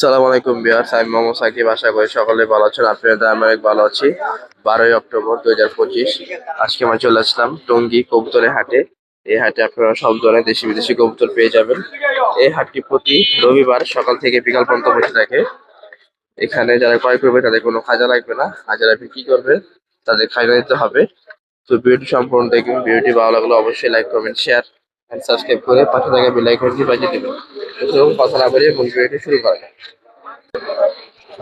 সালাম আলাইকুম বিহার আমি মোহাম্মদ সাকিব। আশা করি সকলে ভালো আছেন। আপনাদের আমি অনেক ভালো আছি। বারোই অক্টোবর দুই হাজার পঁচিশ, আজকে আমরা চলে আসলাম টঙ্গী কবুতরের হাটে। এই হাটে আপনারা সব ধরনের দেশি বিদেশি কবুতর পেয়ে যাবেন। এই হাটটি প্রতি রবিবার সকাল থেকে বিকাল পর্যন্ত বসে থাকে। এখানে যারা ক্রয় করবে, তাদের কোনো খাজা লাগবে না। যারা বিক্রি করবে, তাদের খাজা দিতে হবে। তো ভিডিওটি সম্পূর্ণ দেখবেন। ভিডিওটি ভালো লাগলে অবশ্যই লাইক কমেন্ট শেয়ার সাবস্ক্রাইব করে পাশে থাকা আইকনটি বাজিয়ে দেবেন। তো কথা না বলে মূল ভিডিওটি শুরু করা যাক।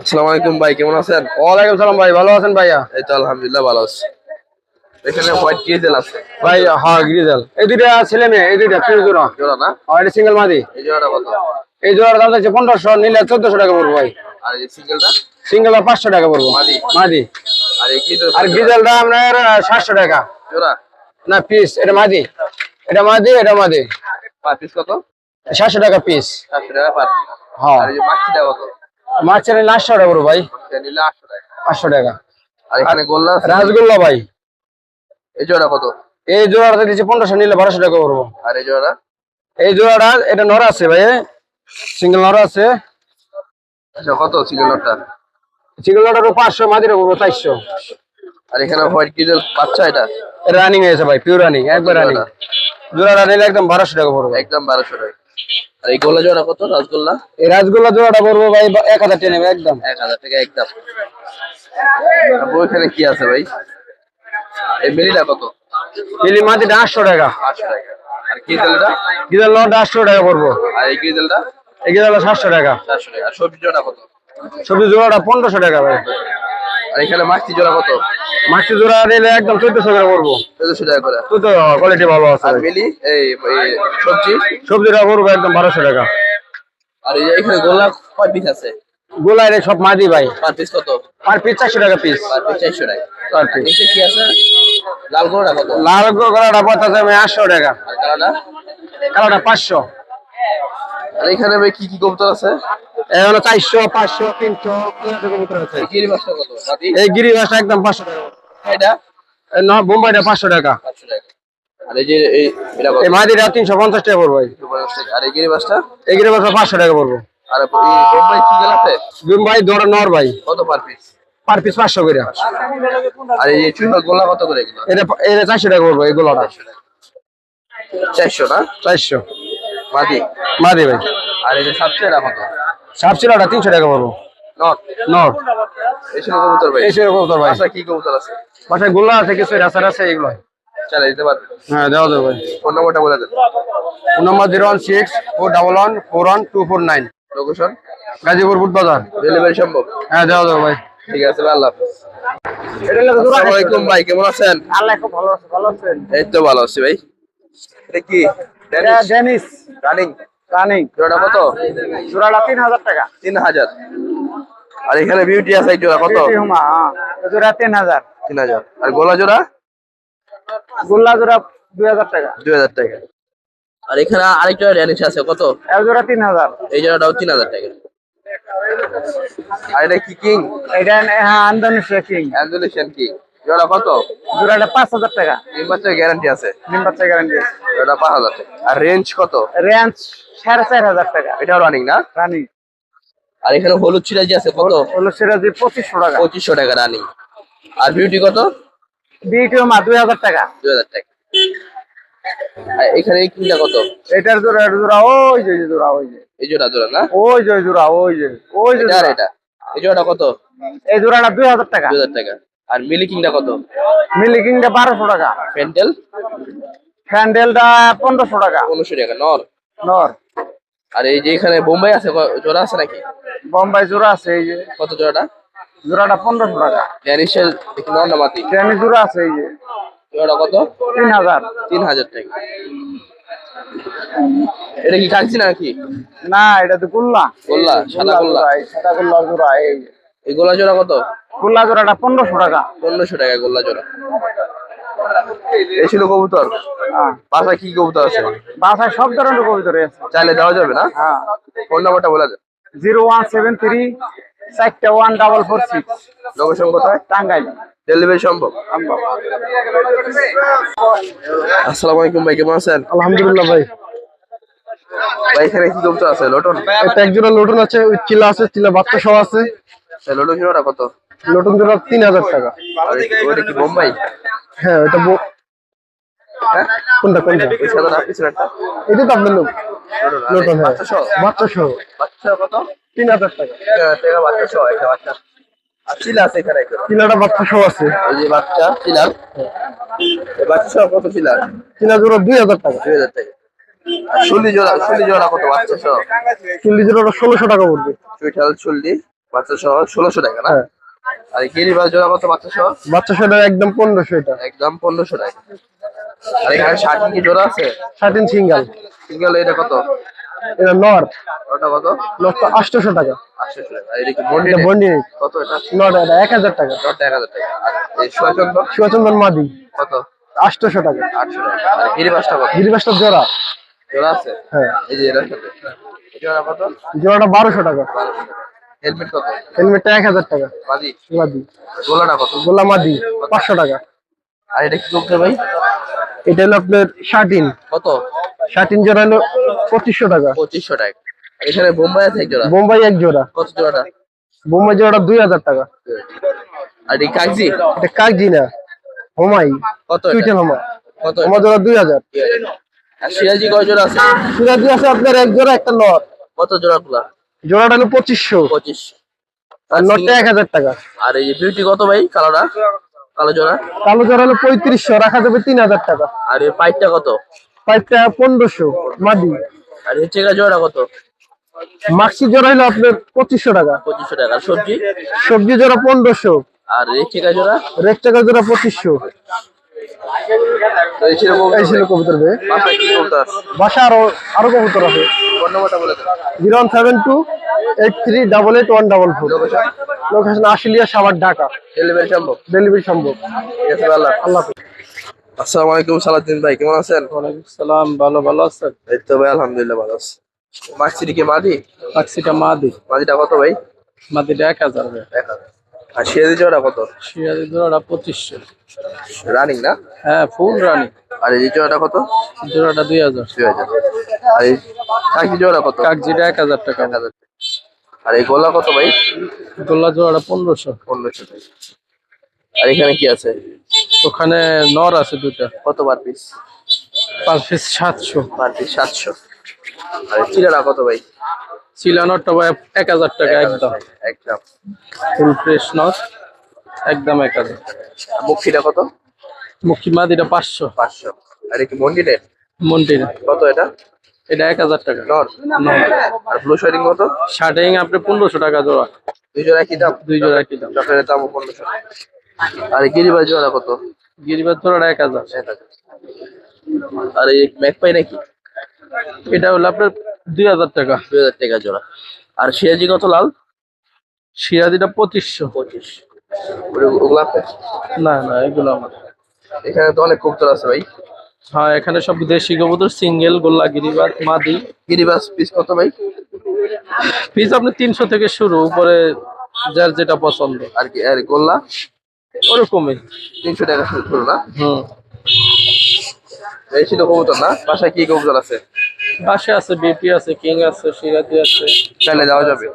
আসসালামু আলাইকুম ভাই কেমন আছেন? ওয়ালাইকুম সালাম ভাই ভালো আছেন ভাইয়া? এই তো আলহামদুলিল্লাহ ভালো আছি। এখানে হোয়াইট ডিজেল আছে। ভাই হ্যাঁ গ্রিজেল এই দুইটা ছেলে মেয়ে এই দুইটা পিওর জোড়া। জোড়া না? আর এটা সিঙ্গেল মাদি। এই জোড়াটা কত? এই জোড়ার দাম হচ্ছে পনেরোশো নিলে চোদ্দশো টাকা পড়ব ভাই। আর এই সিঙ্গেলটা সিঙ্গেল পাঁচশো টাকা পড়ব। মাদি? মাদি। আর এই কি আর গ্রিজেলটা আপনার সাতশো টাকা। জোড়া? না পিস এটা মাদি। এটা মাদি এটা মাদি। পার পিস কত? সাতশো টাকা পিস টাকা পার হ্যাঁ। আর এই যে কত? মাছের টাকা পড়ব ভাই। নিলে টাকা। পাঁচশো টাকা। আর এখানে গোল্লা রাসগোল্লা ভাই। এই জোড়া কত? এই জোড়াটা দিচ্ছি পনেরোশো নিলে বারোশো টাকা পড়ব আর এই জোড়া এই জোড়াটা এটা নর আছে ভাই। সিঙ্গেল নর আছে। আচ্ছা কত সিঙ্গেলটা সিঙ্গেল নরটা পাঁচশো মাদিটা পড়ব চারশো। আর এখানে হোয়াইট ডিজেল বাচ্চা এটা? রানিং হয়েছে ভাই পিওর রানিং একবার রানিং জোড়াটা? জোড়াটা নিলে একদম বারোশো টাকা পড়বে। একদম বারোশো টাকা। আর এই গোলা জোড়া কত? রসগোল্লা? এই জোড়াটা পড়ব ভাই এক হাজার টেনে একদম। এক হাজার টাকা একদম। ওইখানে কি আছে ভাই? এই বেলিটা কত? মাটিটা আটশো টাকা। আটশো টাকা। আর গিজেলটা? গিজার লটা আটশো টাকা পড়ব। আর এই গিজেলটা? এই সাতশো টাকা। টাকা। আর সবজি জোড়া কত? সবজি জোড়াটা পনেরোশো টাকা ভাই। আর এখানে মাছটি জোড়া কত? মাছটি জোড়া নিলে একদম চোদ্দশো টাকা পড়ব। চোদ্দশো টাকা করে। চোদ্দ কোয়ালিটি ভালো আছে। আর মিলি এই সবজি? সবজিটা পড়ব একদম বারোশো টাকা। আর এখানে গোলা কয় পিস আছে? গোলাই রে সব মাদি ভাই। পার পিস কত? আর পিস চারশো টাকা পিস পার পিস চারশো টাকা। পার পিস নিচে কি আছে? লাল গোলাটা কত? লাল গোলাটা পড়তেছে আমি আটশো টাকা। আর কালাটা? কালোটা পাঁচশো। আর এখানে ভাই কি কি কবুতর আছে? হলো চারশো পাঁচশো তিনশো কবুতর আছে। এই গিরি মাছটা কত এই গিরি মাছটা একদম পাঁচশো টাকা। এটা? এই বোম্বাইটা পাঁচশো টাকা। পাঁচশো টাকা। আর এই যে এই এটা কত? এই মাদিটা তিনশো পঞ্চাশ টাকা পড়ব। আর এই গিরি মাছটা এই গিরি মাছটা পাঁচশো টাকা পড়ব। আর বোম্বাই সিঙ্গেল আছে বোম্বাই ধরো নর ভাই। কত পার পিস পার পিস পাঁচশো করে। আর এই গোলা কত করে এটা এটা চারশো টাকা পড়ব এই গোলাটা। চারশো না চারশো। মাদি। মাদি ভাই। আর এই যে এটা কত সাপ চিলাটা তিনশো টাকা পড়ব। নট এই ছিল কবুতর ভাই। এই সে কবুতর ভাই। বাসা কি কবুতর আছে? বাসায় গোল্লা আছে কিছু রাসার আছে এগুলো। চালাই দিতে পারবে। হ্যাঁ দেওয়া যাবে ভাই। ফোন নম্বরটা বলে দেন। Phone number zero one six four double one four one two four nine. Location Gazipur বুট বাজার। ডেলিভারি সম্ভব। হ্যাঁ দেওয়া যাবে ভাই। ঠিক আছে ভাই, আল্লাহ হাফেজ। আসসালামু আলাইকুম ভাই কেমন আছেন? আল্লাহ খুব ভালো আছে ভালো আছেন? এই তো ভালো আছি ভাই। এটা কি? ডেনিস রানিং রানিং জোড়া কত? জোড়াটা তিন হাজার টাকা। তিন হাজার আর এখানে বিউটি আছে জোড়া কত? জোড়া তিন হাজার তিন হাজার আর গোলা জোড়া? গোল্লা জোড়া দুই হাজার টাকা। দুই হাজার টাকা। আর এখানে আরেকটা র্যানিশ আছে কত? এক জোড়া তিন হাজার এই জোড়াটাও তিন হাজার টাকা। আর এটা কি কিং এটা হ্যাঁ ইন্দোনেশিয়া কিং অ্যান্ডুলেশন কি জোড়া কত? জোড়াটা পাঁচ হাজার টাকা। তিন বছরের গ্যারান্টি আছে? ডিম বাচ্চা গ্যারান্টি জোড়া পাঁচ হাজার টাকা। আর রেঞ্জ কত? রেঞ্জ সাড়ে চার হাজার টাকা। এটাও রানিং না? রানিং আর এখানে হলুদ ছিরাজি আছে কত? হলো সেটা যে পঁচিশশো টাকা। পঁচিশশো টাকা রানিং আর বিউটি কত? বিটি মা দুই হাজার টাকা। দুই হাজার টাকা। আর এখানে এই কিংটা কত? এটার জোড়া এটার জোড়া ওই যে জোড়া ওই যে। এই জোড়া জোড়া না? ওই যে জোড়া ওই যে ওই যে এটা। এই জোড়াটা কত? এই জোড়াটা দুই হাজার টাকা। দুই হাজার টাকা। আর মিলি কিংটা কত? মিলি কিংটা বারোশো টাকা। পেন্টেল হ্যান্ডেলটা পনেরোশো টাকা। পনেরোশো টাকা নর? নর। আর এই যে এখানে বোম্বাই আছে জোড়া আছে নাকি? বোম্বাই জোড়া আছে এই যে। কত জোড়াটা? জোড়াটা পনেরোশো টাকা। ড্যানিশের নর না মাতি ট্রেনি জোড়া আছে এই যে। জোড়াটা কত? তিন হাজার। তিন হাজার টাকা। এটা কি কাটছি নাকি? না এটা তো গুল্লা। গোল্লা, সাদা গোল্লা। এই সাদা গোল্লা জোড়া এই যে। এই গোলা জোড়া কত? গোল্লা জোড়াটা পনেরোশো টাকা। পনেরোশো টাকা গোল্লা জোড়া এই ছিল কবুতর? হ্যাঁ। বাসায় কি কবুতর আছে? বাসায় সব ধরনের কবিতা রয়েছে চাইলে দেওয়া যাবে না? হ্যাঁ। ফোন নাম্বারটা বলে দেন। জিরো ওয়ান সেভেন থ্রি চারটা one double four six. Location কোথায়? টাঙ্গাইল। ডেলিভারি সম্ভব? আসসালামু আলাইকুম ভাই কেমন আছেন? আলহামদুলিল্লাহ ভাই। ভাই এখানে কি কবুতর আছে? লোটন? একটা এক জোড়া লোটন আছে ওই চিলা আছে চিলা বাচ্চা সহ আছে। এই লোটন জোড়াটা কত? লোটন জোড়া তিন হাজার টাকা। আর কি বোম্বাই? হ্যাঁ ওটা হ্যাঁ? কোনটা কোনটা? ওই সাদা পিছনেরটা এটা তো আপনার লোক। লোটন আর হ্যাঁ। বাচ্চা সহ? বাচ্চা কত? তিন হাজার টাকা একটা বাচ্চা চিলা আছে এখানে চিলাটা বাচ্চা আছে। এই যে বাচ্চা এই বাচ্চা কত চিলার চিলা জোড়া দুই হাজার টাকা। দুই হাজার টাকা শুলি জোড়া শুলি জোড়া কত বাচ্চা সহ? চল্লিশ জোড়াটা ষোলোশো টাকা পড়বে। চুইঠাল চুল্লি। বাচ্চা সহ ষোলোশো টাকা না? হ্যাঁ। আর গিরিবাস জোড়া কত বাচ্চা সহ? বাচ্চা একদম পনেরোশো এটা। একদম পনেরোশো টাকা। আর এখানে ষাট কি জোড়া আছে? স্বাধীন সিঙ্গাল। সিঙ্গেল এটা কত? এটা নর ওটা কত? নরটা আটশোশো টাকা। আটশো টাকা। আর এটা কি বন্ডি বন্ডি কত এটা? নর এটা টাকা। এই সোয়াচন্দ্র? শিবচন্দন মাদি। কত? আটশোশো টাকা। আটশো টাকা। আর গিরিবাসটা কত? গিরিবাসটা জোড়া। জোড়া আছে? হ্যাঁ। এই যে সাথে। জোড়া কত? জোড়াটা টাকা। হেলমেট কত? হেলমেটটা এক হাজার টাকা। বাদি মাদি গোলাটা কত? গোলা মাদি পাঁচশো টাকা। আর এটা কি করতে ভাই? এটা হলো আপনার শার্টিন। কত? শার্টিন জোড়া হলো পঁচিশশো টাকা। পঁচিশশো টাকা। এখানে বোম্বাই আছে এক জোড়া? বোম্বাই এক জোড়া। কত জোড়াটা? বোম্বাই জোড়াটা দুই হাজার টাকা। আর এই কাগজি? এটা কাগজি না হোমাই। কত? টুইটেল হোমা। কত হোমা জোড়া দুই হাজার। আর সিরাজি কয় জোড়া আছে? সিরাজি আছে আপনার এক জোড়া একটা নট কত জোড়া গুলা জোড়াটা হলো পঁচিশশো। পঁচিশ আর নটটা এক হাজার টাকা। আর এই বিউটি কত ভাই কালোটা? কালো জোড়া? কালো জোড়া হলো পঁয়ত্রিশশো রাখা যাবে তিন হাজার টাকা। আর এই পাইপটা কত? পাইপটা পনেরোশো মাদি। আর এই চেকা জোড়া কত? মাক্সি জোড়া হলো আপনার পঁচিশশো টাকা। পঁচিশশো টাকা। সবজি? সবজি জোড়া পনেরোশো। আর এই চেকা জোড়া? রেড টাকা জোড়া পঁচিশশো। এই ছিল এই ছিল কবুতর বে। বাসায় কি কবুতর? বাসা আরও আরও কবুতর আছে। ফোন নম্বরটা বলে দেন zero one seven two eight three double eight one double four. Location location Ashulia Savar Dhaka. Delivery সম্ভব? ডেলিভারি সম্ভব। ঠিক আছে আল্লাহ আল্লাহ আসসালামু আলাইকুম সালাউদ্দিন ভাই কেমন আছেন? ওয়ালাইকুম সালাম ভালো ভালো আছেন? এই তো ভাই আলহামদুলিল্লাহ ভালো আছি। মার্কসিটি কি মাদি? ট্যাক্সিটা মাদি? মাদিটা কত ভাই? মাদিটা এক হাজার এক হাজার। আর সিরাজি জোড়া কত? শিয়ারি জোড়াটা পঁচিশশো। রানিং না? হ্যাঁ ফুল রানি আর এই জোড়াটা কত? জোড়াটা দুই হাজার। দুই হাজার। আর এই কাকি জোড়া কত? কাকজিটা এক হাজার টাকা। এক হাজার। আর এই গোলা কত ভাই? গোল্লা জোড়াটা পনেরোশো। পনেরোশো টাকা। আর এখানে কি আছে? ওখানে নর আছে দুটা কত বার পিস পার পিস সাতশো। পার পিস সাতশো। আর চিলারা কত ভাই? চিলা নটটা ভাই এক হাজার টাকা একদম। একদম। ফুল ফ্রেশ নট একদম এক হাজার। মুখিটা কত? মুখী মাদিটা পাঁচশো। পাঁচশো। আর কি মন্ডিরের মন্টির কত এটা? এটা এক হাজার টাকা। নর। আর ব্লু শাইডিং কত? শার্টিং আপনি পনেরোশো টাকা জোড়া। দুই জোড়া কি দাম? দুই জোড়া কি দাম। চকলেটের দাম পনেরোশো। আর গিরিবাজ জোড়া কত? গিরিবার জোড়াটা এক হাজার। আর এই ম্যাক পাই নাকি? এটা হলো আপনার দুই হাজার টাকা। দুই হাজার টাকা জোড়া। আর সিরাজি কত লাল? সিরাজিটা পঁচিশশো। পঁচিশ। ওগুলো না না এগুলো আমার। এখানে তো অনেক কবুতর আছে ভাই। হ্যাঁ এখানে সব দেশি কবুতর সিঙ্গেল গোল্লা গিরিবাদ মাদি। গিরিবাজ পিস কত ভাই? পিস আপনি তিনশো থেকে শুরু উপরে যার যেটা পছন্দ। আর কি আর গোল্লা? ওরকমই। তিনশো টাকা শুরু শুরু না? হুম। এই ছিল কবুতর না? বাসায় কি কবুতর আছে? পাশে আছে বিপি আছে কিং আছে সিরাজি আছে। চাইলে যাওয়া যাবে।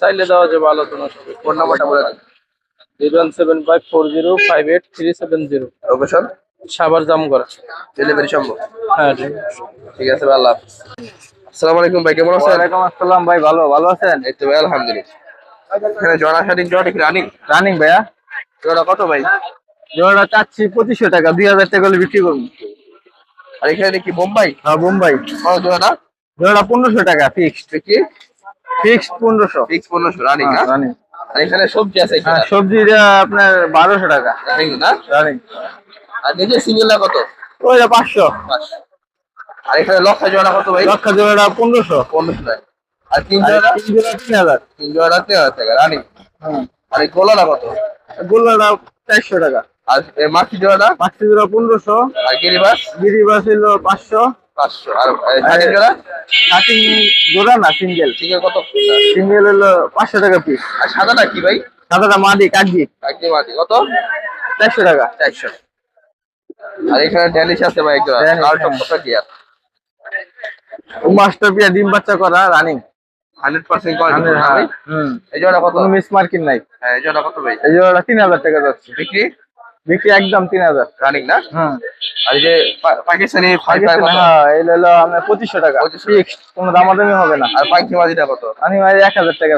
চাইলে দেওয়া যাবে আলোচনা সবে ফোন নাম্বারটা বলে দেন। Zero one seven five four zero five eight three seven zero. Location? Savar Jamgora. Delivery সম্ভব। হ্যাঁ ঠিক আছে। ঠিক আছে ভাই আল্লাহ হাফিজ। আসসালামু আলাইকুম ভাই কেমন আছেন? ওয়ালাইকুম আসসালাম ভাই ভালো ভালো আছেন? এই তো ভাই আলহামদুলিল্লাহ। এখানে জড়া শাড়ি জড়া কি রানিং রানিং ভাইয়া। জড়া কত ভাই? জোড়াটা চাচ্ছি পঁচিশশো টাকা দুই হাজার টাকা হলে বিক্রি করব। আর এখানে কি বোম্বাই। হ্যাঁ বোম্বাই। কত জোড়া জোড়াটা পনেরোশো টাকা ফিক্সড কি ফিক্সড পনেরোশো। সিক্স পনেরোশো রানিং রানিং আর এখানে সবজি আছে হ্যাঁ সবজিটা আপনার বারোশো টাকা। রানিং না? রানিং আর নিজে সিঙ্গেল কত? ওইটা পাঁচশো। আর এখানে লক্ষা জোড়া কত ভাই? লক্ষা জোড়াটা পনেরোশো। পনেরোশো টাকা। আর তিন জোড়া তিন জোড়া তিন হাজার। তিন জোড়া তিন হাজার টাকা রানিং হ্যাঁ আর এই গোলাটা কত? গোল্লাটা চারশো টাকা। আর মাছি জোড়াটা? জোড়া পনেরোশো। আর গিরিবাস গিরিবাস হলো পাঁচশো। পাঁচশো। আর জোড়া? কাটিং জোড়া না সিঙ্গেল। ঠিক আছে কত সিঙ্গেল হলো পাঁচশো টাকা পিস আর সাদাটা কি ভাই? সাদাটা মাদি একদম মাটি কত? চারশো টাকা। চারশো। আর এখানে ড্যানিশ আছে ভাই লাল হ্যাঁ। টপটা কি আর মাস্টার পিয়া ডিম বাচ্চা করা রানিং হান্ড্রেড পার্সেন্ট হুম। এই জোড়া কত? মিস মার্কিং নাই। হ্যাঁ এই জোড়া কত ভাই? এই জোড়াটা তিন হাজার টাকা যাচ্ছে। বিক্রি? বিক্রি একদম তিন হাজার। রানিং না? হুম আর যে পাকিস্তানি হ্যাঁ এটা হলো আপনার পঁচিশশো টাকা। 2500 ফিক্সড কোনো দামাদামি হবে না। আর পাখি মাদিটা কত? আমি ভাই এক হাজার টাকা।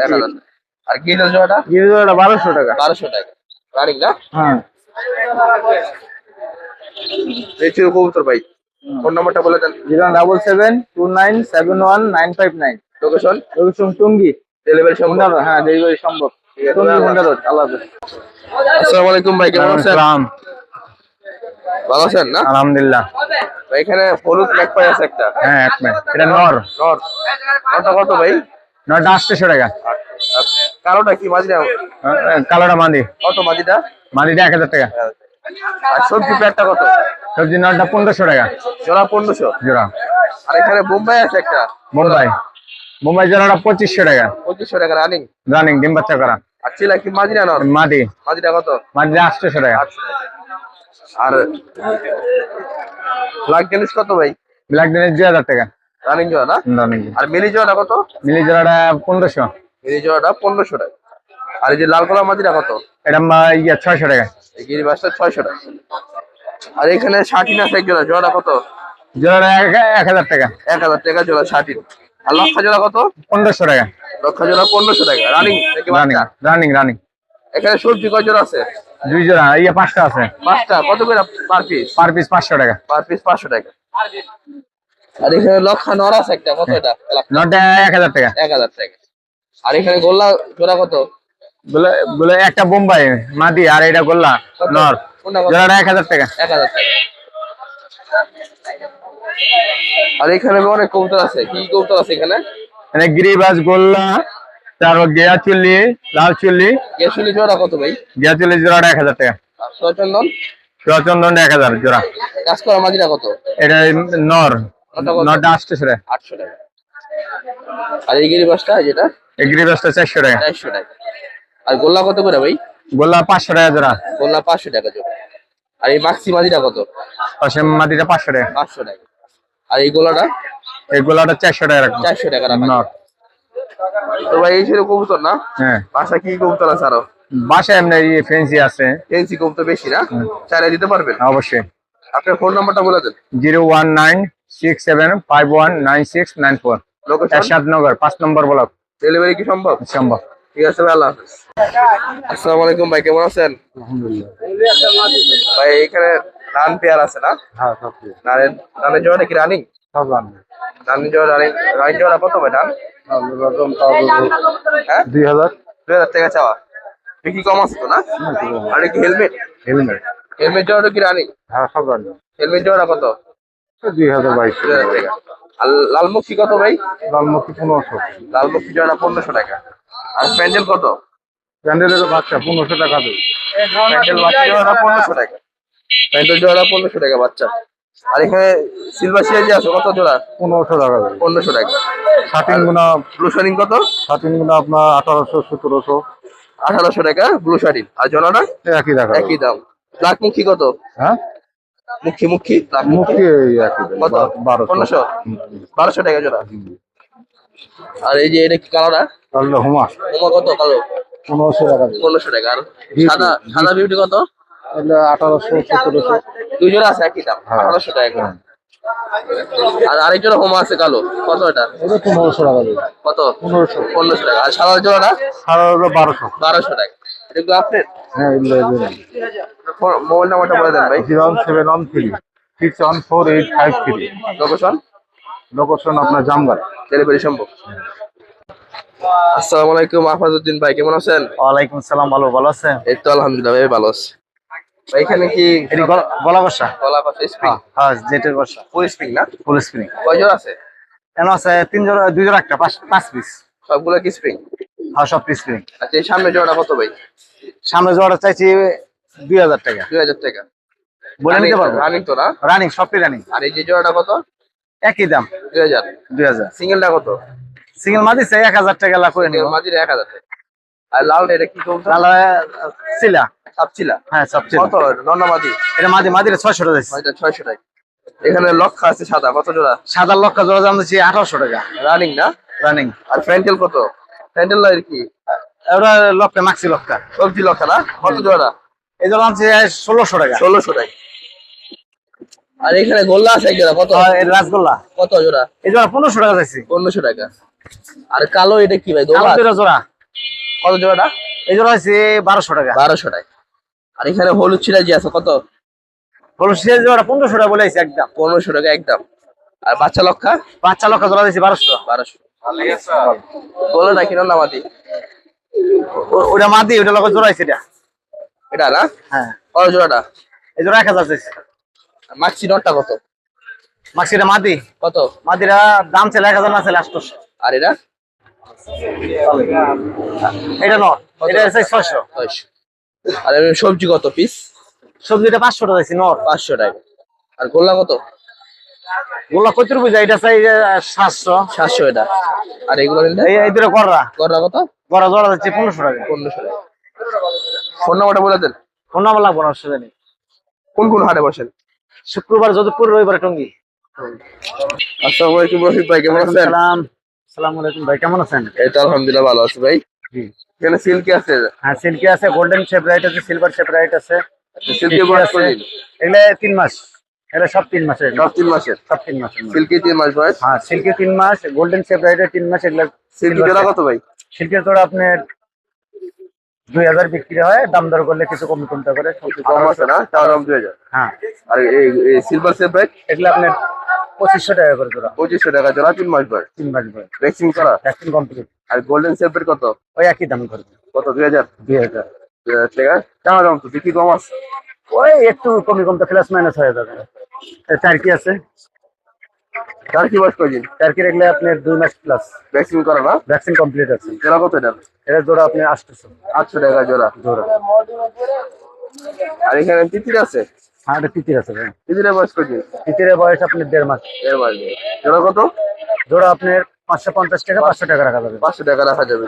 আর জোড়াটা? জোড়াটা বারোশো টাকা। বারোশো টাকা। রানিং না? হ্যাঁ। এই ছিল কবুতর ভাই। ফোন নাম্বারটা বলে দেন। Zero double seven two nine seven one nine five nine. Location Tongi. Delivery road হ্যাঁ ডেলিভারি সম্ভব। টুঙ্গি আল্লাহ রোড আল্লাহ হাফেজ। আসসালামু আলাইকুম ভাই কেমন আছেন? ভালো আছেন না? আলহামদুলিল্লাহ। এখানে হলুদ ম্যাক পাই আছে একটা। হ্যাঁ এক মিনিট এটা নর। নর। নরটা কত ভাই? নরটা আটশোশো টাকা আর আর কালোটা কি আহ, কালোটা মাদি। কত মাদিটা? এক হাজার টাকা। আর সবজি প্যাটটা কত? সবজি নরটা পনেরোশো টাকা। জোড়া পনেরোশো? জোড়া। আর এখানে বোম্বাই আছে একটা। মুম্বাই মুম্বাই জোড়াটা পঁচিশশো টাকা। পঁচিশশো টাকা রানিং। রানিং ডিম বাচ্চা করা। আর চিলা কি মাঝিরা নর? মাদি মাঝিটা কত? মাদিটা আটশোশো টাকা। আর ব্ল্যাক ডেনিস কত ভাই? ব্ল্যাক দুই হাজার টাকা। রানিং জোড়া না? রানিং আর মিলি জোড়াটা কত? মিলি জোড়াটা পনেরোশো। মিলি জোড়াটা পনেরোশো টাকা। আর এই যে লাল কলা মাঝিটা কত? এটা মা- ইয়ে ছয়শো টাকা। এই গিরিবাসটা ছয়শো টাকা। আর এখানে ষাটিন আছে জোড়া। জোড়াটা কত? জোড়াটা এক এক হাজার টাকা। এক হাজার টাকা জোড়া ষাটিন আর লক্ষা জোড়া কত? পনেরোশো টাকা। লক্ষা জোড়া পনেরোশো টাকা। রানিং রানিং রানিং রানিং এখানে সবজি কয় জোড়া আছে? দুই জোড়া ইয়ে পাঁচটা আছে। পাঁচটা কত করে পার পিস পার পিস পাঁচশো টাকা। পার পিস পাঁচশো টাকা। আর এখানে লক্ষা নর আছে একটা কত এটা? নটা এক হাজার টাকা। এক হাজার টাকা। আর এখানে গোল্লা জোড়া কত? বলে বলে একটা বোম্বাই মাদি আর এটা গোল্লা? নর। জোড়াটা এক হাজার টাকা। এক হাজার টাকা। আর এখানে অনেক কবুতর আছে। কি কি কবুতর আছে এখানে? মানে গিরিবাজ গোল্লা তারপর গেয়া চুল্লি লাল চুল্লি। গেসুলি জোড়া কত ভাই? গেয়া চুল্লি জোড়াটা এক হাজার টাকা। আর সচন্দন? চন্দন এক হাজার জোড়া। কাজ করা মাঝিরা কত? এটা নর। নটা? নটা টাকা আটশো টাকা। আর এই গিরিবাসটা যেটা? এই গিরিবাজটা চারশো টাকা। চারশো টাকা। আর গোল্লা কত করে ভাই? গোল্লা পাঁচশো টাকা জোড়া। গোল্লা পাঁচশো টাকা জোড়া। আর এই মাক্সি মাঝিটা কত? পাশে মাদিটা পাঁচশো টাকা। পাঁচশো টাকা। আর এই গোলাটা? এই গোলাটা চারশো টাকা রাখব। চারশো টাকা রাখা নর তো ভাই এই ছিল কবুতর না? হ্যাঁ। বাসা কি কবুতর আছে আরও? বাসায় এমনি ফেন্সি আছে। এনসি কবুতর বেশি না? চাইলে দিতে পারবেন? অবশ্যই। আপনার ফোন নাম্বারটা বলে দেন। Zero one nine six seven five one nine six nine four. Location Ershad Nagar পাঁচ নম্বর ব্লক। ডেলিভারি কি সম্ভব? সম্ভব। ঠিক আছে ভাই আল্লাহ আসসালামু আলাইকুম ভাই কেমন আছেন? ভাই এখানে রান পেয়ার আছে না? হ্যাঁ রানের রানের জোড়াটা কি রানিং রানিং জোড়া জোড়া কত ভাই হ্যাঁ? দুই হাজার। দুই হাজার টাকা চাওয়া। বিক্রি কম আছে তো না? আর কি হেলমেট। হেলমেট। হেলমেট জোড়াটা কি রানিং। হ্যাঁ সব রানি। হেলমেট জোড়া কত? দুই হাজার বাইশ। টাকা আর লালমুখী কত ভাই? লালমুখী পনেরোশো। লালমুখী জোড়া পনেরোশো টাকা। আর প্যান্ডেল কত? প্যান্ডেলের বাচ্চা পনেরোশো টাকা দেবে প্যান্ডেল বাচ্চা জোড়া পনেরোশো টাকা। প্যান্ডেল জোড়া পনেরোশো টাকা বাচ্চা। আর এখানে সিলভার সিয়াজি আছে কত জোড়া? পনেরোশো টাকা পনেরোশো টাকা। শার্টিং গুনা ব্লু শাড়িং কত? শার্টিং গুনা আপনার আঠারোশো সতেরোশো। আঠারোশো টাকা ব্লু শাড়ি আর জোড়াটা? একই টাকা একই দাম। লাখমুখী কত? হ্যাঁ? মুখী মুখী মুখী। কত? পনেরোশো? বারোশো টাকা জোড়া। আর এই যে এটা কি কালোটা তাহলে হুমা। তোমার কত? কালো। পনেরোশো টাকা। পনেরোশো টাকা। আর সাদা সাদা বিউটি কত? তাহলে আঠারোশো সতেরোশো। দুই জোড়া আছে একই দাম হ্যাঁ। আঠারোশো টাকা করে। আর আরেক জোড়া হোমা আছে কালো কত এটা? পনেরোশো টাকা কত? পনেরোশো। পনেরোশো টাকা। আর সাদা জোড়াটা? সারা বারোশো। বারোশো টাকা। এটা কি আপনার হ্যাঁ মোবাইল নাম্বারটা বলে দেন ভাই। Zero seven one three six one four eight five three. Location location আপনার জামগার ডেলিভারি সম্ভব। আসসালামু আলাইকুম ভাই কেমন আছেন? ওয়ালাইকুম সালাম ভালো ভালো আছেন? এই তো আলহামদুলিল্লাহ ভাই ভালো আছি। এখানে কি এটি গলা বসা? গলা পাশে স্প্রিং হ্যাঁ জেটের বসা। ফুল স্প্রিং না? ফুল স্ক্রিন কয় জোড়া আছে? কেন আছে তিন জোড়া দুই জোড়া একটা পাঁচ পাঁচ পিস সবগুলো কি স্প্রিং হ্যাঁ সব পিস স্ক্রিন আচ্ছা এই সামনে জোড়াটা কত ভাই? সামনে জোড়াটা চাইছি দুই হাজার টাকা। দুই হাজার টাকা। বলে নিতে পারব? রানিং তো না? রানিং সবটি রানিং আর এই যে জোড়াটা কত? একই দাম। দুই হাজার। দুই হাজার। সিঙ্গেলটা কত? সিঙ্গেল মাদি চাই এক হাজার টাকা লাখ করে নিব। মাঝির এক হাজার টাকা। আর লালটা এটা কি তাহলে সিলা। সাপচিলা হ্যাঁ কত? নন্না এটা মাদি মাদিরে ছয়শো টাকা। ছয়শো টাকা। এখানে লক্ষা আছে সাদা কত জোড়া? সাদা জোড়া দাম দিচ্ছি আঠারোশো টাকা। রানিং না? রানিং। আর ফ্যান্টেল কত? ফ্যান্টেল কি? ওরা লক্কা মাক্সি লক্কা সবজি লক্ষা না? কত জোড়া? এই জোড়া দাম ষোলোশো টাকা। ষোলোশো টাকা। আর এখানে গোল্লা আছে জোড়া কত? রাসগোল্লা কত জোড়া? এই জোড়া পনেরোশো টাকা চাইছি পনেরোশো টাকা। আর কালো এটা কি ভাই জোড়া। কত জোড়াটা? এই জোড়া হচ্ছে বারোশো টাকা। বারোশো টাকা। আর এখানে হলুদ ছিলাজি আছে কত? হলুদ সে জোড়া পনেরোশো টাকা বলে একদম। পনেরোশো টাকা একদম। আর বাচ্চা লক্ষা? বাচ্চা লক্কা জোড়া দিচ্ছি বারোশো। বারোশো। গোলাটা কিনো নামাদি ওটা মাদি ওটা লক্কা জোড়া আছে এটা। এটা না? হ্যাঁ। কত জোড়াটা? এই জোড়া এক হাজার চাইছি। মাক্সি নটটা কত? মাক্সিটা মাদি। কত? মাদিরা দাম ছিল এক হাজার না ছিল আটশোশো। আর এটা? এটা ন এটা ছয়শো। ছয়শো। আর এমনি সবজি কত পিস সবজিটা পাঁচশো টাকা দিচ্ছি নর। পাঁচশো টাকা। আর গোল্লা কত? গোলা কত রুপি যায় এটা চাই সাতশো। সাতশো এটা। আর এগুলো এই দুটো কররা কররা কত? গড়া জোড়া দিচ্ছি পনেরোশো টাকা। পনেরোশো টাকা। ফোন নাম্বারটা বলে দেন। ফোন নাম্বার লাগবো না অসুবিধা নেই কোন কোন হাটে বসেন? শুক্রবার যোধপুর রবিবার টঙ্গি। আসসালামু আলাইকুম রফিক ভাই কেমন আছেন? সালাম। সালাম আলাইকুম ভাই কেমন আছেন? এই তো আলহামদুলিল্লাহ ভালো আছি ভাই। এখানে সিল্কি আছে। হ্যাঁ সিল্কি আছে গোল্ডেন শেপরাইট আছে সিলভার শেপরাইট আছে। সিল্কি বয়স কদিন এগুলো তিন মাস। এগুলো সব তিন মাসের সব তিন মাসের? সব তিন মাসের সিল্কি তিন মাস বয়স? হ্যাঁ সিল্কি তিন মাস গোল্ডেন শেপরাইটের তিন মাস এগুলো সিল্কি জোড়া কত ভাই? সিল্কের জোড়া আপনার দুই হাজার বিক্রি হয় দাম দর করলে কিছু কম কমতে কম আছে না? তার দাম দুই হাজার। হ্যাঁ। আর এই সিলভার এগুলো আপনার পঁচিশশো টাকা করে জোড়া। পঁচিশশো টাকা জোড়া তিন মাস বয়স। তিন মাস বয়স। ভ্যাকসিন করা? ভ্যাকসিন কমপ্লিট আর গোল্ডেন সেপের কত? ওই একই দাম করবে কত? দুই হাজার? দুই হাজার। দুই হাজার টাকা। কেমন দাম তো? বিক্রি কম আছে? ওই একটু কমে কমতে প্লাস মাইনাস হয়ে যাবে। এ চারকি আছে? কি বয়স রাখলে আপনার দুই মাস প্লাস ভ্যাকসিন করা না? ভ্যাকসিন কমপ্লিট আছে। জোড়া কত এটা? এটা জোড়া আপনি আটশো। টাকা জোড়া। জোড়া। আর এখানে তিতির আছে? হ্যাঁ এটা তিতির আছে ভাই। তিতিরের বয়স কদিন তিতিরের বয়স আপনার দেড় মাস। জোড়া কত? জোড়া আপনার পাঁচশো পঞ্চাশ টাকা পাঁচশো টাকা রাখা যাবে। পাঁচশো টাকা রাখা যাবে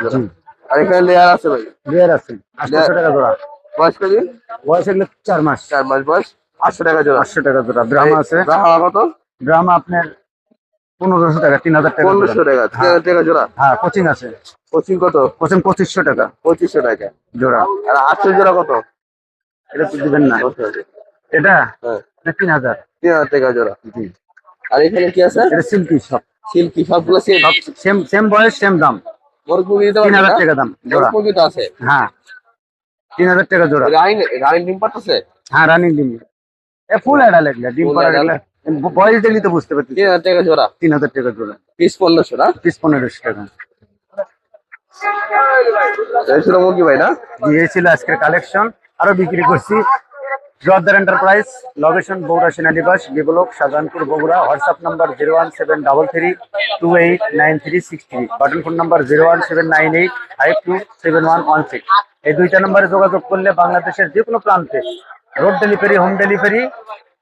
আর এখানে লেয়ার আছে ভাই? বিয়ার আছে। আটশো টাকা জোড়া। বয়স কদিন বয়স এগুলো চার মাস। চার মাস বয়স। আটশো টাকা জোড়া। পাঁচশো টাকা জোড়া। ব্রাহ্মা আছে। রাহা কত? ব্রাহ্মা আপনার পনেরোশো টাকা তিন হাজার টাকা পনেরোশো। টাকা তিন হাজার টাকা জোড়া? হ্যাঁ কোচিং আছে। কোচিং কত? কোচিং পঁচিশশো টাকা। পঁচিশশো টাকা। জোড়া। আর আটশো জোড়া কত? এটা দিবেন না। এটা? হ্যাঁ। এটা তিন হাজার। তিন হাজার টাকা জোড়া। জি। আর এখানে কি আছে? এটা সিল্কি সব। সিল্কি সবগুলো সেম সেম সেম বয়স সেম দাম। মোরগ দিতে তিন পারবেন হাজার না? টাকা দাম জোড়া। মুরগি তো আছে। হ্যাঁ। তিন হাজার টাকা জোড়া। রানিং রানিং ডিম পাঠাচ্ছে? হ্যাঁ রানিং ডিম। এ ফুল অ্যাডা লাগলে ডিম? বয়স দেখলি তো বুঝতে পারছি তিন হাজার টাকা জোড়া। তিন হাজার টাকা জোড়া। পিস পনেরোশো না? পিস পনেরোশো টাকা। এই ছিল মুরগি ভাই না? ছিল আজকের কালেকশন আরও বিক্রি করছি। Joardar enterprise location Bogura সেনানিবাস B block Shahjahanpur, Bogura, WhatsApp number zero one seven double three, two eight nine three six three, button phone number zero one seven nine eight, five two seven one one six. এই দুইটা নম্বরে যোগাযোগ করলে বাংলাদেশের যে কোনো প্রান্তে, road delivery, home delivery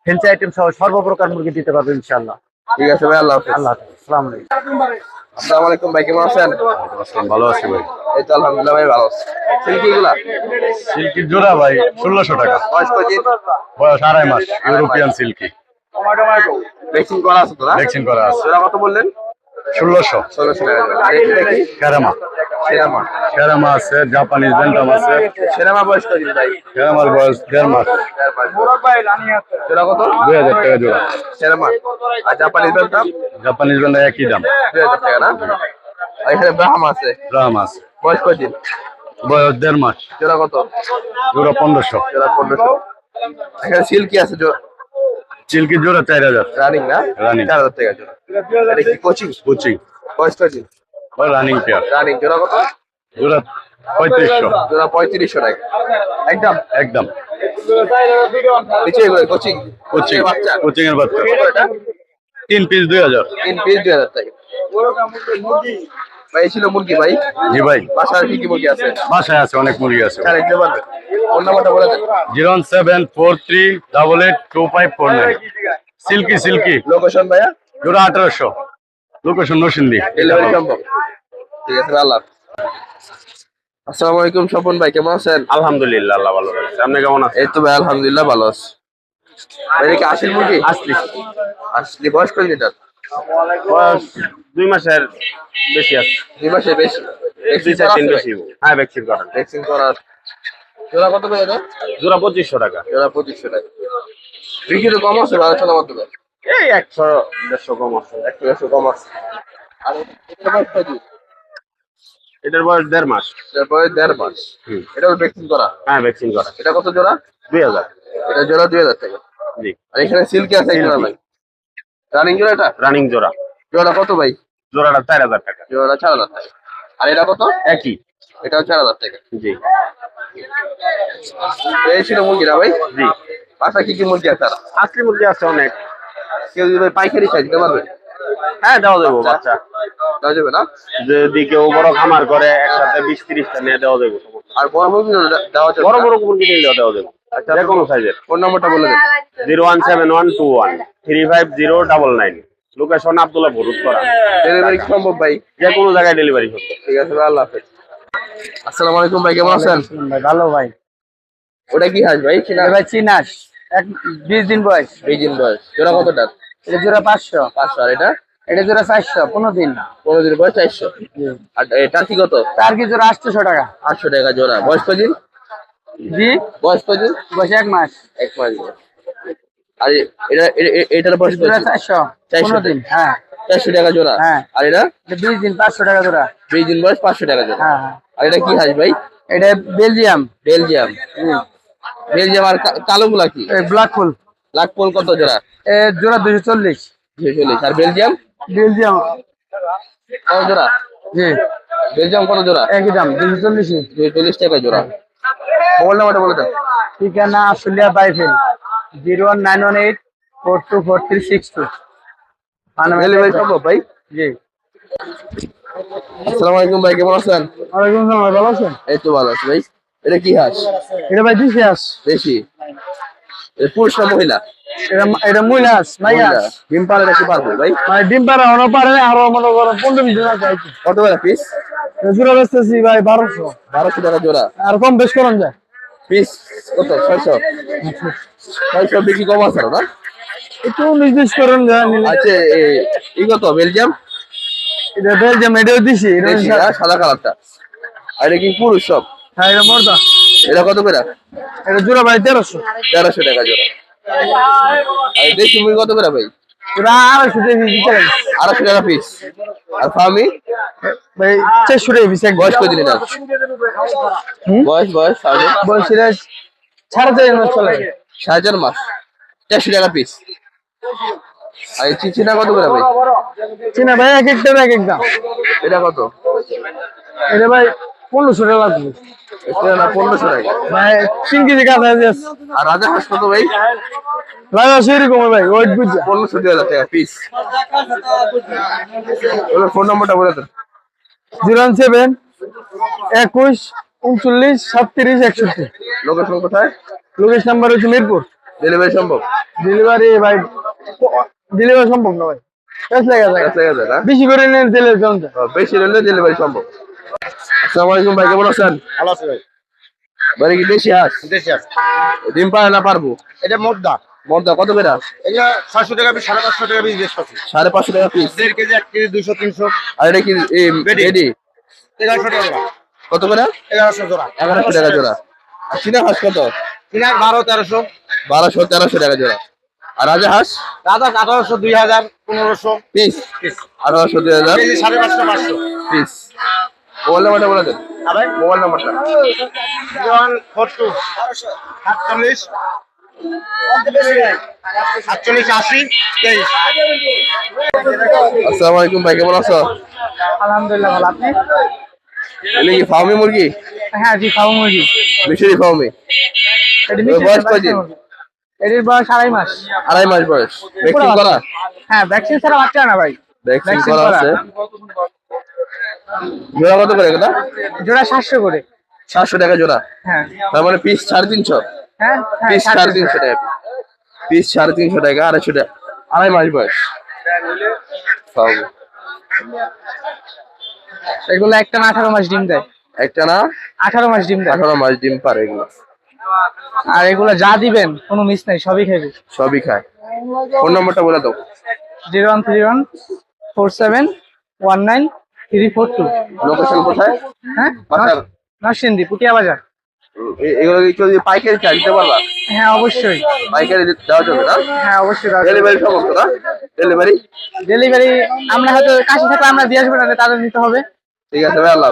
fancy item সহ সর্বপ্রকার মুরগি দিতে পারবে ইনশাল্লাহ ঠিক আছে ভাই আল্লাহ হাফেজ। আল্লাহ আসসালামু আলাইকুম। আসসালামু আলাইকুম ভাই কেমন আছেন? ভালো আছি ভাই। এই তো আলহামদুলিল্লাহ ভাই ভালো আছি। সিল্কি গুলা সিল্কির জোড়া ভাই ষোলোশো টাকা। বয়স কদিন বয়স আড়াই মাস ইউরোপিয়ান সিল্কি। ভ্যাকসিন করা আছে তো ভ্যাকসিন করা আছে। জোড়া কত বললেন? ষোলোশো। ষোলোশো টাকা জোড়া। আর এটা কি ক্যারামা সেরামা ক্যারামা আছে জাপানিজ ব্যান্টাম আছে সেরামা বয়স ভাই দেড় মাস চার জোড়া কত? দুই হাজার টাকা জোড়া। সেরামা আর জাপানিজ একই দাম। দুই হাজার টাকা না? এখানে ব্রাহ্ম আছে। বয়স দেড় মাস। জোড়া কত? জোড়া পনেরোশো। জোড়া পনেরোশো। এখানে সিল্কি আছে চিল্কির জোড়া চার হাজার। রানিং না? Running. চার হাজার টাকা জোড়া। এটা কি কোচিং কোচিং বয়স কদিন রানিং পেয়ার রানিং জোড়া কত? জোড়া পঁয়ত্রিশশো। জোড়া পঁয়ত্রিশশো টাকা। একদম? একদম। নিচে কোচিং কোচিং বাচ্চা? কোচিং এর বাচ্চা। তিন পিস দুই হাজার। তিন পিস দুই হাজার টাকা। ভাই ছিল মুরগি ভাই। জি ভাই। বাসার কি কি মুরগি আছে? বাসায় আছে অনেক মুরগি আছে। স্যার দিতে পারবেন। ফোন নাম্বারটা বলে দেন। Zero seven four three double eight two five four nine. Silkie silkie. Location ভাইয়া? জোড়া আঠারোশো। লোকেশন নরসিংদী। ডেলিভারি সম্ভব। ঠিক আছে আল্লাহ আসসালামু আলাইকুম স্বপন ভাই কেমন আছেন? আলহামদুলিল্লাহ আল্লাহ ভালো রাখছে আপনি কেমন আছেন? এই তো ভাই আলহামদুলিল্লাহ ভালো আছি। ভাই কি আশির মুরগি? আসলি আসলে বয়স কত লিটার? বয়স দুই মাসের বেশি আছে। দুই মাসে বেশি। দুই চার দিন বেশি। হ্যাঁ ভ্যাকসিন ভ্যাকসিন জোড়া কত করে এটা? জোড়া পঁচিশশো টাকা। জোড়া পঁচিশশো টাকা। বিক্রি তো কম আছে আলোচনার মাধ্যমে? এই একশো দেড়শো কম আছে। একটু একটু কম আছে। আর কত এটার বয়স দেড় মাস। এটার বয়স দেড় মাস। এটা ভ্যাকসিন করা? হ্যাঁ ভ্যাকসিন করা। এটা কত জোড়া? দুই হাজার। এটা জোড়া দুই হাজার টাকা। জি। আর এখানে সিল্কি আছে এখানে নাই? রানিং জোড়া এটা? রানিং জোড়া। জোড়া কত ভাই? জোড়াটা চার হাজার টাকা। জোড়া চার হাজার টাকা। আর এটা কত? একই। এটাও চার হাজার টাকা। জি। এই ছিল মুরগি না ভাই? জি। বাসা কি কি মুরগি আছে আর? আসলি মুরগি আছে অনেক। কেউ যদি ভাই পাইকারি চাই দিতে পারবে? হ্যাঁ দেওয়া দেবো বাচ্চা। দেওয়া যাবে না? যদি কেউ বড় খামার করে একসাথে বিশ তিরিশটা নিয়ে দেওয়া দেবো আর বড় মুরগি দেওয়া যাবে বড় বড় মুরগি নিলে দেওয়া দেবো আচ্ছা, যে কোনো সাইজের ফোন নম্বরটা বলে দেন। Zero one seven one two one. Three five zero double nine. Location Abdullah ভরুত করা। ডেলিভারি সম্ভব ভাই? যে কোনো জায়গায় ডেলিভারি করতে ঠিক আছে আল্লাহ হাফেজ। আসসালামু আলাইকুম ভাই কেমন আছেন? ভাই ভালো ভাই। ওটা কি হাঁস ভাই? ভাই চিনাস। এক বিশ দিন বয়স। এই দিন বয়স। জোড়া কতটা এটা জোড়া পাঁচশো। পাঁচশো আর এটা? এটা জোড়া চারশো পনেরো দিন। পনেরো দিন বয়স চারশো। আর এটা কি কত? তার কি জোড়া আটশোশো টাকা? আটশো টাকা জোড়া। বয়স কদিন? জি। বয়স কদিন? বয়স এক মাস। এক মাস। আর এটা এটার বয়স চারশো চারশো দিন হ্যাঁ। চারশো টাকা জোড়া। হ্যাঁ। আর এটা? বিশ দিন পাঁচশো টাকা জোড়া। বিশ দিন বয়স পাঁচশো টাকা জোড়া। হ্যাঁ হ্যাঁ। আর এটা কি হাঁস ভাই? এটা বেলজিয়াম। বেলজিয়াম। বেলজিয়াম আর কালো গুলা কি? ব্ল্যাক ফুল। লাখ পোল কত জোড়া? এ জোড়া দুশো চল্লিশ। দুশো চল্লিশ। আর বেলজিয়াম? বেলজিয়াম। কত জোড়া? জি। বেলজিয়াম কত জোড়া? একই দাম দুশো চল্লিশই দুশো চল্লিশ টাকা জোড়া। মোবাইল নাম্বারটা বলে দেন ঠিকানা Ashulia বাইফেল। Zero one nine one eight four two four three six two. Delivery ভাই জি। আসসালামু আলাইকুম ভাই কেমন আছেন? ওয়ালাইকুম আসসালাম ভালো আছেন? এই তো ভালো আছি ভাই। এটা কি হাঁস? এটা ভাই দিছি আস দেশি? পুরুষ না মহিলা? এটা এটা মহিলা ডিম নাকি পারব ভাই? মানে ডিম পারে আরও মনে করো পনেরো বিশ জন কত করে পিস জোড়া বেচতেছি ভাই বারোশো। বারোশো টাকা জোড়া। আর কম বেশ করুন যায়। পিস কত? ছয়শো? ছয়শো বিক্রি কম আছে না? একটু নির্দেশ করুন যায় নিলে। আচ্ছা কত? বেলজিয়াম? এটা বেলজিয়াম এটাও দিছি সাদা কালারটা। আর এটা কি পুরুষ সব? হ্যাঁ এটা মর্দা এটা কত করে? এটা জোড়া ভাই তেরোশো। তেরোশো টাকা জোড়া। আর দেশি মুরগি কত করে ভাই? এটা আড়াইশো টাকা দিতে আড়াইশো টাকা পিস। আর ফার্মি ভাই চারশো টাকা পিস বয়স কদিন এটা? বয়স বয়স বলছি রে সাড়ে চার মাস চলে। সাড়ে চার মাস। চারশো টাকা পিস। আর চিচিনা কত করে ভাই? চিনা ভাই এক একটা এক এক দাম। এটা কত? এটা ভাই পনেরোশো টাকা লাগবে। না পনেরোশো টাকা। ভাই তিন কেজি কাঁচা আর রাজা হাঁস কত ভাই? লাগা সেরকম ভাই ওয়েট বুঝছে। পনেরোশো দুই হাজার টাকা পিস ওদের ফোন নম্বরটা বলে দেন। জিরো সেভেন একুশ উনচল্লিশ সাতত্রিশ একষট্টি। লোকেশন কোথায়? লোকেশ নাম্বার হচ্ছে মিরপুর। ডেলিভারি সম্ভব? ডেলিভারি ভাই ডেলিভারি সম্ভব না ভাই। বেশ করে নেন ডেলিভারি কেমন বেশি নিলে ডেলিভারি সম্ভব। আসসালামু আলাইকুম ভাই কেমন আছেন? ভালো আছে ভাই। বাড়ি কি দেশি হাঁস? দেশি আছে ডিম পারে না পারব? এটা মোদ্দা মর্দা কত করে? এটা ছয়শো টাকা পিস সাড়ে পাঁচশো টাকা পিস বেশ পাচ্ছি। সাড়ে পাঁচশো টাকা পিস দেড় কেজি এক কেজি দুইশো তিনশো। আর এটা কি বেডি। এগারোশো টাকা কত করে? এগারোশো জোড়া। এগারোশো টাকা জোড়া। আর চীনা হাঁস কত? হাজার বারো তেরোশো। বারোশো তেরোশো টাকা জোড়া। আর রাজা হাঁস? রাজা আঠারোশো দুই হাজার পনেরোশো। পিস আঠারোশো দুই হাজার। সাড়ে পাঁচশো পাঁচশো। পিস মোবাইল নাম্বারটা বলে দেন মোবাইল নাম্বারটা ওয়ান ফোর টু। সাতচল্লিশ। সাতচল্লিশ আশি তেইশ। আসসালামু আলাইকুম ভাই কেমন আছো? আলহামদুলিল্লাহ ভালো। আপনি? এগুলি কি ফার্মি মুরগি? হ্যাঁ জি মুরগি। মিশরি ফার্মি বয়স? এটির বয়স আড়াই মাস। আড়াই মাস বয়স। ভ্যাকসিন করা? হ্যাঁ ভ্যাকসিন ছাড়া বাচ্চা না ভাই। ভ্যাকসিন Vaccine করা করা। আছে। জোড়া কত করে এটা? জোড়া সাতশো করে। সাতশো টাকা জোড়া। হ্যাঁ। তার মানে পিস সাড়ে তিনশো? হ্যাঁ হ্যাঁ পিস সাড়ে তিনশো। টাকা। পিস সাড়ে তিনশো টাকা আড়াইশো টাকা। আড়াই মাস বয়স। এগুলো একটা না আঠারো মাস ডিম দেয়। একটা না? আঠারো মাস ডিম দেয়। আঠারো মাস ডিম পারে এগুলো। আর এগুলো যা দিবেন কোনো মিস নাই সবই খাইবে। সবই খায়। ফোন নম্বরটা বলে দাও। Zero one three one four seven one nine three four two location কোথায়? হ্যাঁ? নরসিংদী পুটিয়া বাজার। এগুলো যদি পাইকারি চা দিতে পারবা? হ্যাঁ অবশ্যই। পাইকারি দেওয়া যাবে না? হ্যাঁ অবশ্যই ডেলিভারি সমস্ত না? ডেলিভারি ডেলিভারি আমরা হয়তো কাশি থাকলে আমরা দিয়ে আসব না তাদের নিতে হবে। ঠিক আছে ভাই আল্লাহ।